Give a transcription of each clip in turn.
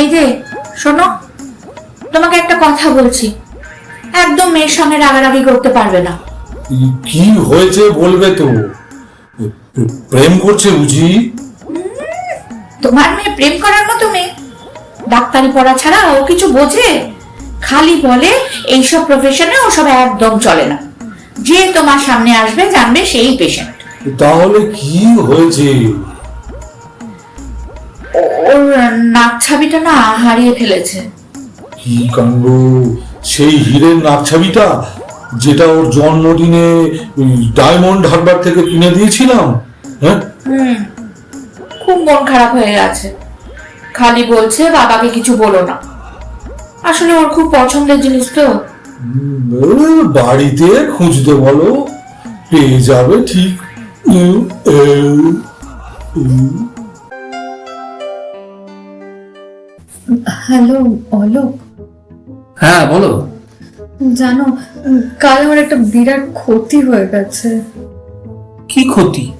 এই যে শোনো তোমাকে একটা কথা বলছি। একদম মেয়ের সঙ্গে রাগারাগি করতে পারবে না। কি হয়েছে বলবে তো? প্রেম করছে বুঝি তোমার মেয়ে প্রেম করার মতো মেয়ে। ডাক্তারি পড়া ছাড়া ও কিছু বোঝে? খালি বলে এইসব প্রফেশনে ও সব একদম চলে না। যে তোমার সামনে আসবে জানবে সেই পেশেন্ট তাহলে কি হয়েছে? ওর নাক ছাবিটা না হারিয়ে ফেলেছে। কি কাণ্ড? সেই হীরের নাকছাবিটা যেটা ওর জন্মদিনে ডায়মন্ড হারবার থেকে কিনে দিয়েছিলাম হ্যাঁ? খুব মন খারাপ হয়ে গেছে। খালি বলছে বাবাকে কিছু বলো না। আসলে ওর খুব পছন্দের জিনিস তো। বাড়িতে খুঁজতে বলো পেয়ে যাবে ঠিক। হ্যালো অলোক। হ্যাঁ বলো। জানো কাল আমার একটা বিরাট ক্ষতি হয়ে গেছে। কি ক্ষতি?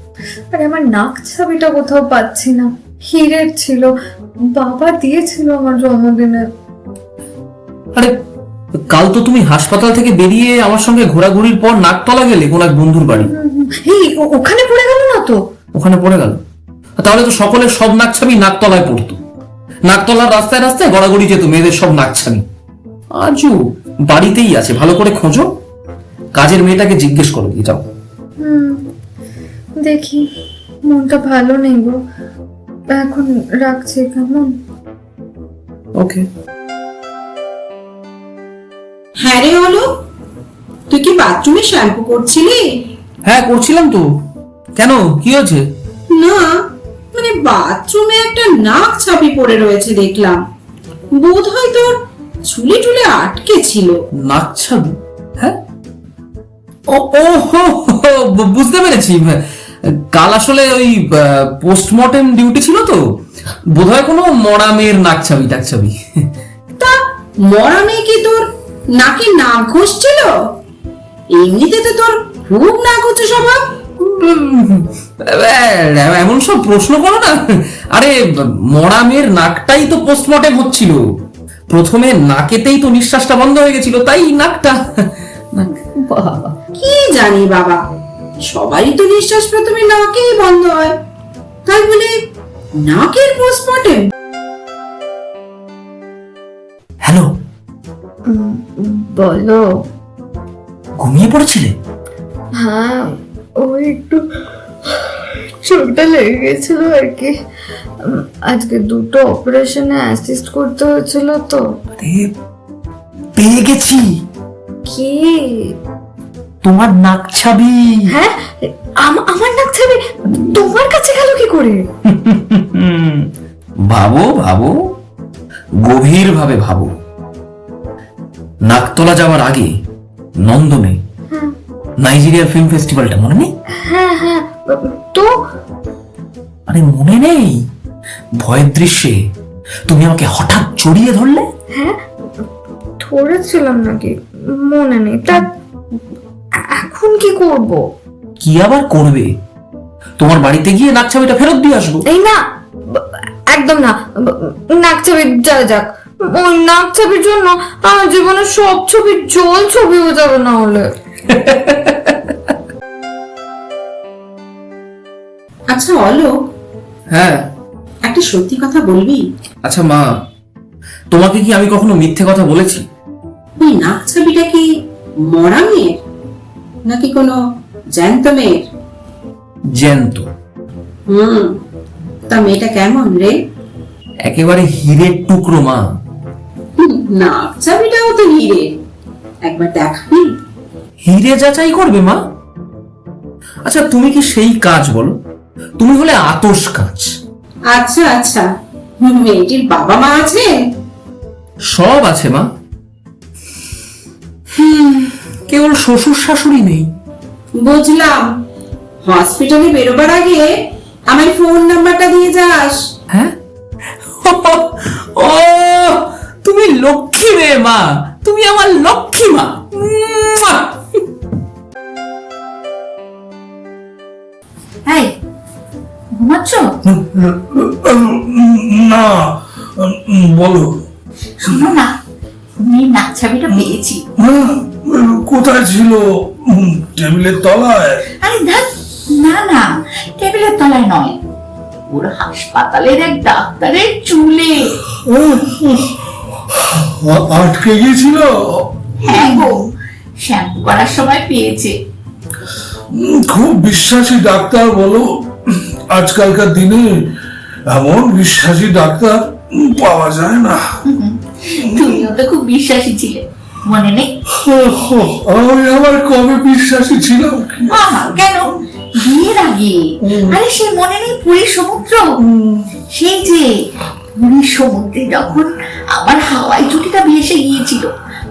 আরে আমার নাক ছাবিটা কোথাও পাচ্ছি না। হিরের ছিল। বাবা দিয়েছিল আমার জন্মদিনে। আরে কাল তো তুমি হাসপাতাল থেকে বেরিয়ে আমার সঙ্গে ঘোরাঘুরির পর নাকতলা গেলে কোন এক বন্ধুর বাড়ি। এই ওখানে পড়ে গেল না তো? ওখানে পড়ে গেল। তাহলে তো সকলের সব নাকছাবি নাকতলায় পড়তো। নাকতলার রাস্তায় রাস্তায় গড়াগড়ি যেত মেয়েদের সব নাকছাবি আজও বাড়িতেই আছে ভালো করে খোঁজো। কাজের মেয়েটাকে জিজ্ঞেস করো দিয়ে যাও। দেখি মনটা ভালো নেই গো। এখন রাখছি কেমন? ওকে। হ্যাঁ রে হলো তুই কি বাথরুমে শ্যাম্পু করছিলি? হ্যাঁ করছিলাম তো। কেন? কি হয়েছে? না বাথরুমে একটা নাক ছাপি পড়ে রয়েছে দেখলাম। বোধ হয় তোর চুলে টুলে আটকে ছিল। নাকছাবি হ্যাঁ? ও ও হো, হো, বু- বুঝতে পেরেছি। কাল আসলে ওই পোস্টমর্টেম ডিউটি ছিল তো। বোধহয় কোনো মরা মেয়ের নাকছাবি টাকছাবি তা মরা মেয়ে কি তোর নাকে নাক ঘষছিল? এমনিতে তো তোর খুব নাক হচ্ছে স্বভাব। উম, এমন সব প্রশ্ন করো না। আরে মরা মেয়ের নাকটাই তো পোস্টমর্টেম হচ্ছিল। প্রথমে নাকেতেই তো নিঃশ্বাসটা বন্ধ হয়ে গেছিল তাই নাকটা। কি জানি বাবা সবারই তো নিঃশ্বাস প্রথমে নাকেই বন্ধ হয়। তাই বলে নাকের পোস্টমর্টেম হ্যালো বলো। ঘুমিয়ে পড়েছিলে? হ্যাঁ ও একটু চোখটা লেগে গেছিল আর কি। আজকে দুটো অপারেশনে অ্যাসিস্ট করতে হয়েছিল তো। পেয়ে গেছি। কি? তোমার নাক ছাবি। হ্যাঁ আম- আমার নাক ছাবি? তোমার কাছে গেল কি করে? ভাবো ভাবো। গভীর ভাবে। ভাবো নাকতলা যাওয়ার আগে নন্দনে নাইজেরিয়ার ফিল্ম ফেস্টিভ্যালটা মনে নেই? হ্যাঁ হ্যাঁ। তো? আরে মনে নেই। ভয়ের দৃশ্যে। তুমি আমাকে হঠাৎ জড়িয়ে ধরলে? হ্যাঁ ধরেছিলাম নাকি? মনে নেই। তা এখন কি করব? কি আবার করবে? তোমার বাড়িতে গিয়ে নাক ছাবিটা ফেরত দিয়ে আসব। এই না একদম না। ব- নাক ছবি যা যাক। ওই নাক ছবির জন্য আমার জীবনের সব ছবি জল ছবি হয়ে যাবে না হলে। আচ্ছা অলোক। হ্যাঁ। একটা সত্যি কথা বলবি? আচ্ছা মা তোমাকে কি আমি কখনো মিথ্যে কথা বলেছি? ওই নাক ছাবিটা কি মরা মেয়ের? নাকি কোনো জ্যান্ত মেয়ের? জ্যান্ত। হুম তা মেয়েটা কেমন রে? একেবারে হীরের টুকরো মা। নাক ছাবিটাও তো হিরে একবার দেখাবি? হিরে যাচাই করবে মা? আচ্ছা তুমি কি সেই কাজ বলো? তুমি হলে আতস কাজ। আচ্ছা আচ্ছা। মেয়েটির বাবা মা আছে? সব আছে মা। কেবল শ্বশুর শাশুড়ি নেই। বুঝলাম। হসপিটালে বেরোবার আগে আমার ফোন নাম্বারটা দিয়ে যাস। হ্যাঁ? ও তুমি লক্ষ্মী মেয়ে মা। তুমি আমার লক্ষ্মী মা। এই ঘুমাচ্ছ? না বলো। শোনো না মেয়ের নাক পেয়েছি। কোথায় ছিল? টেবিলের তলায়? আরে ধ্যাত, না না টেবিলের তলায় নয়। ওর হাসপাতালের এক ডাক্তারের চুলে। আটকে গিয়েছিল? হ্যাঁ গো শ্যাম্পু করার সময় পেয়েছে। খুব বিশ্বাসী ডাক্তার বলো। আজকালকার দিনে এমন বিশ্বাসী ডাক্তার পাওয়া যায় না। খুব বিশ্বাসী ছিলে মনে নেই? আমি আবার কবে বিশ্বাসী ছিলাম? কেন? বিয়ের আগে। আরে সে মনে নেই পুরীর সমুদ্র? সেই যে পুরীর সমুদ্রে যখন আমার হাওয়াই ছুটিটা ভেসে গিয়েছিল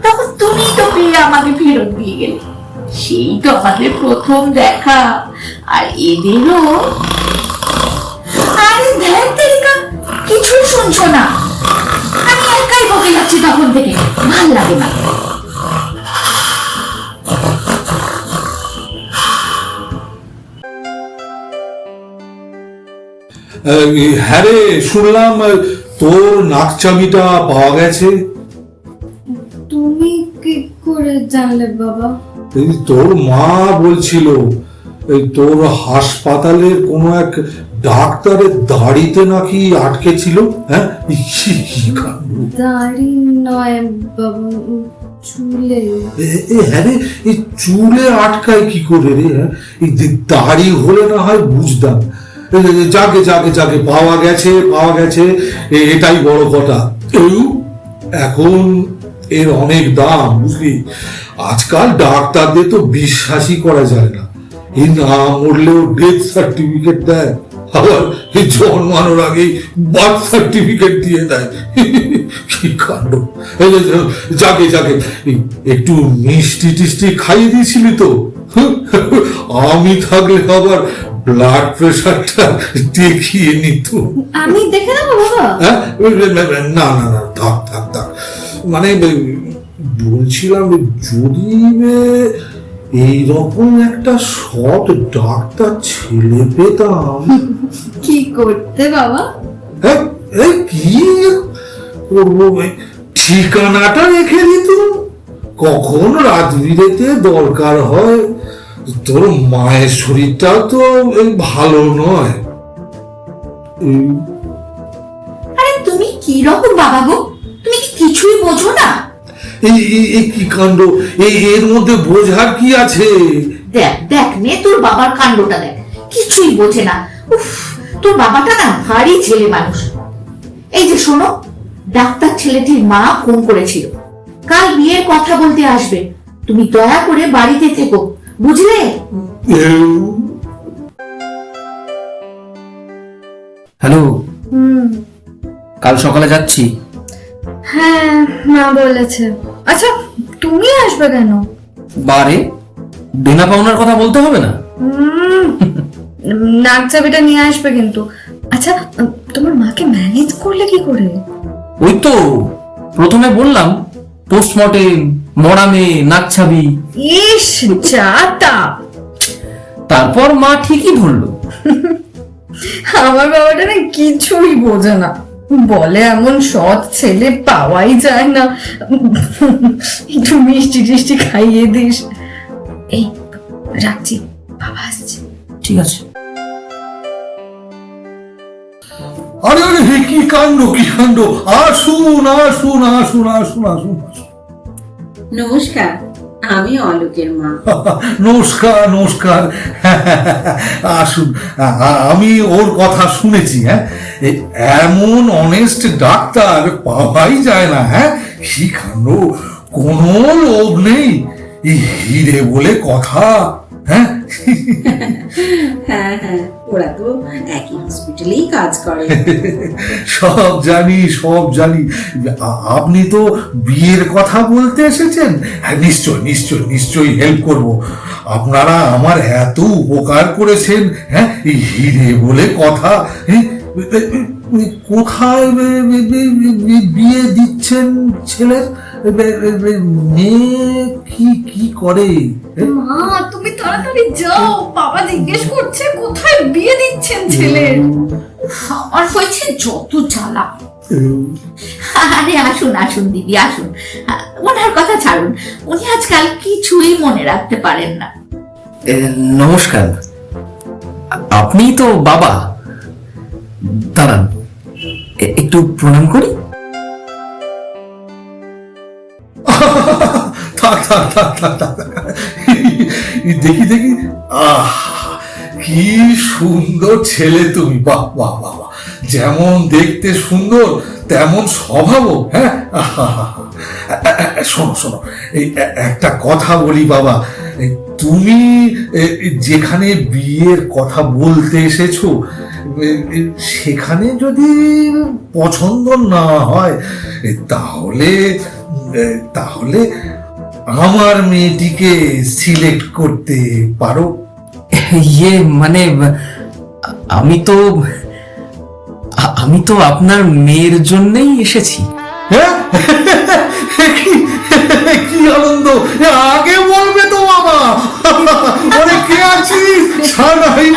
তখন তুমি তো পেয়ে আমাকে ফেরত দিয়ে গেলে। সেই তো আমাদের প্রথম দেখা আর এদেরও আরে ধ্যান তেরিকা কিছুই শুনছো না। আমি একাই বকে যাচ্ছি তখন থেকে। ভালো লাগে না। আহ, হ্যাঁ রে শুনলাম তোর নাক চাবিটা পাওয়া গেছে। তুমি কি করে জানলে বাবা? তোর মা বলছিল এই তোর হাসপাতালের কোনো এক ডাক্তারের দাড়িতে নাকি আটকে ছিল? হ্যাঁ। দাড়ি নয় চুলে। হ্যাঁ রে এই চুলে আটকায় কি করে রে হ্যাঁ? এই দাড়ি হলে না হয় বুঝতাম। যাকে যাকে যাকে পাওয়া গেছে পাওয়া গেছে এটাই বড় কথা। এখন এর অনেক দাম বুঝলি? আজকাল ডাক্তারদের তো বিশ্বাসই করা যায় না। এই না মরলেও ডেথ সার্টিফিকেট দেয় আবার এই জন্মানোর আগেই বার্থ সার্টিফিকেট দিয়ে দেয়। কি কাণ্ড। যাকে যাকে একটু মিষ্টি টিষ্টি খাইয়ে দিয়েছিলি তো। আমি থাকলে আবার ব্লাড প্রেশারটা দেখিয়ে নিত। আমি দেখে নেব বাবা। হ্যাঁ? না না না থাক থাক থাক। মানে বলছিলাম যদি এইরকম একটা সৎ ডাক্তার ছেলে পেতাম। কি করতে বাবা? হ্যাঁ, কি? করব ঠিকানাটা রেখে দিত। কখন রাত বিরেতে দরকার হয়? তোর মায়ের শরীরটাও তো ভালো নয়। আরে তুমি কি রকম বাবা গো? তুমি কি কিছুই বোঝো না? এই এই- কি কাণ্ড? এই এর মধ্যে বোঝার কি আছে? দেখ দেখ নে তোর বাবার কাণ্ডটা দেখ। কিছুই বোঝে না। উফ তোর বাবাটা না ভারী ছেলে মানুষ। এই যে শোনো ডাক্তার ছেলেটির মা ফোন করেছিল। কাল বিয়ের কথা বলতে আসবে। তুমি দয়া করে বাড়িতে থেকো বুঝলে? হ্যালো? কাল সকালে যাচ্ছি। হ্যাঁ মা বলেছে। আচ্ছা তুমি আসবে কেন? বারে দেনা পাওনার কথা বলতে হবে না? নাক চাবিটা নিয়ে আসবে কিন্তু। আচ্ছা তোমার মাকে ম্যানেজ করলে কি করে? ওই তো প্রথমে বললাম পোস্টমর্টেম মরামে নাকছাবি ইস চাটা তারপর মা ঠিকই ধরলো। আমার বাবাটা না কিছুই বোঝে না। বলে এমন সৎ ছেলে পাওয়াই যায় না। একটু মিষ্টি টিষ্টি খাইয়ে দিস। এই রাখছি বাবা আসছে। ঠিক আছে। আরে আরে হে, কি কাণ্ড কি কাণ্ড? আসুন আসুন আসুন আসুন আসুন। আসুন। নমস্কার। আমি অলোকের মা। নমস্কার নমস্কার। আসুন। আমি ওর কথা শুনেছি হ্যাঁ? এমন অনেস্ট ডাক্তার পাওয়াই যায় না হ্যাঁ? শিখানো কোনো লোভ নেই। হিরে বলে কথা। হ্যাঁ হ্যাঁ হ্যাঁ ওরা তো একই হসপিটালেই কাজ করে। সব জানি সব জানি। আপনি তো বিয়ের কথা বলতে এসেছেন? হ্যাঁ নিশ্চয় নিশ্চয়, নিশ্চয়ই হেল্প করব। আপনারা আমার এত উপকার করেছেন হ্যাঁ হিরে বলে কথা এ- কোথায় বিয়ে দিচ্ছেন ছেলের? মেয়ে কি কি করে মা তুমি তাড়াতাড়ি যাও। বাবা জিজ্ঞেস করছে কোথায় বিয়ে দিচ্ছেন ছেলের আমার হয়েছে যত জ্বালা। আরে আসুন আসুন দিদি আসুন। ওনার কথা ছাড়ুন। উনি আজকাল কিছুই মনে রাখতে পারেন না। নমস্কার। আপনি তো বাবা। দাঁড়ান একটু প্রণাম করি। দেখি দেখি আহ, কি সুন্দর ছেলে তুমি বাহ বাহ বাহ। যেমন দেখতে সুন্দর, তেমন স্বভাবও হ্যাঁ। শোনো শোনো, এই একটা কথা বলি বাবা তুমি যেখানে বিয়ের কথা বলতে এসেছ সেখানে যদি পছন্দ না হয় তাহলে তাহলে আমার মেয়েটিকে সিলেক্ট করতে পারো? ইয়ে মানে আমি তো আমি তো আপনার মেয়ের জন্যই এসেছি। হ্যাঁ? কি আনন্দ! আগে বলবে তো বাবা! ওরে কে আছিস? সানাই